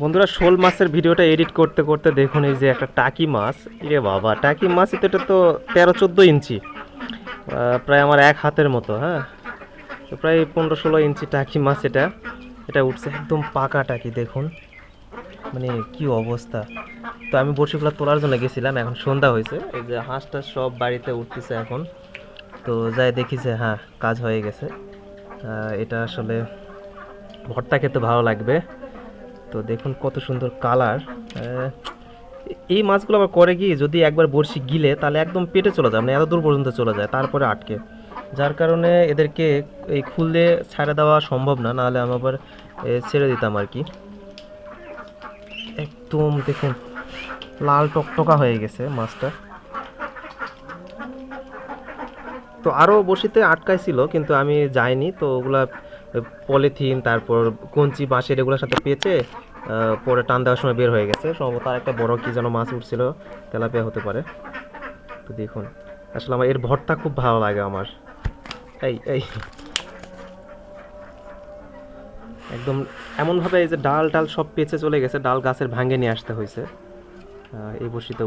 বন্ধুরা, শোল মাছের ভিডিওটা এডিট করতে করতে দেখুন এই যে একটা টাকি মাছ। ইরে বাবা, টাকি মাছ এটা তো তেরো চোদ্দ ইঞ্চি। প্রায় আমার এক হাতের মতো হ্যাঁ? তো প্রায় পনেরো ষোলো ইঞ্চি টাকি মাছ এটা। এটা উঠছে একদম পাকা টাকি, দেখুন। মানে কি অবস্থা। তো আমি বড়শিগুলো তোলার জন্য গেছিলাম, এখন সন্ধ্যা হয়েছে। এই যে হাঁসটা সব বাড়িতে উঠতেছে এখন। তো যাই দেখি যে হ্যাঁ কাজ হয়ে গেছে। এটা আসলে ভর্তা খেতে ভালো লাগবে। তো দেখুন কত সুন্দর কালার। এই মাছগুলো আবার করে কি যদি একবার বড়শি গিলে, তাহলে একদম পেটে চলে যায় মানে এত দূর পর্যন্ত চলে যায়, তারপরে আটকে। যার কারণে এদেরকে এই খুললে ছেড়ে দেওয়া সম্ভব না, নাহলে আমি আবার ছেড়ে দিতাম আর কি। একদম দেখুন, লাল টকটকা হয়ে গেছে মাছটা। তো আরও বসিতে আটকাইছিল কিন্তু আমি যাইনি, তো ওগুলা পলিথিন, তারপর কঞ্চি, বাঁশের এগুলোর সাথে পেঁচে পরে টান দেওয়ার সময় বের হয়ে গেছে। সম্ভবত আর একটা বড় কি যেন মাছ উঠছিল, তেলাপিয়া হতে পারে। তো দেখুন, আসলে আমার এর ভরটা খুব ভালো লাগে আমার। এই এই। একদম এমনভাবে এই যে ডাল ডাল সব পেঁচে চলে গেছে, ডাল গাছের ভাঙে নিয়ে আসতে হয়েছে। এই বসিতে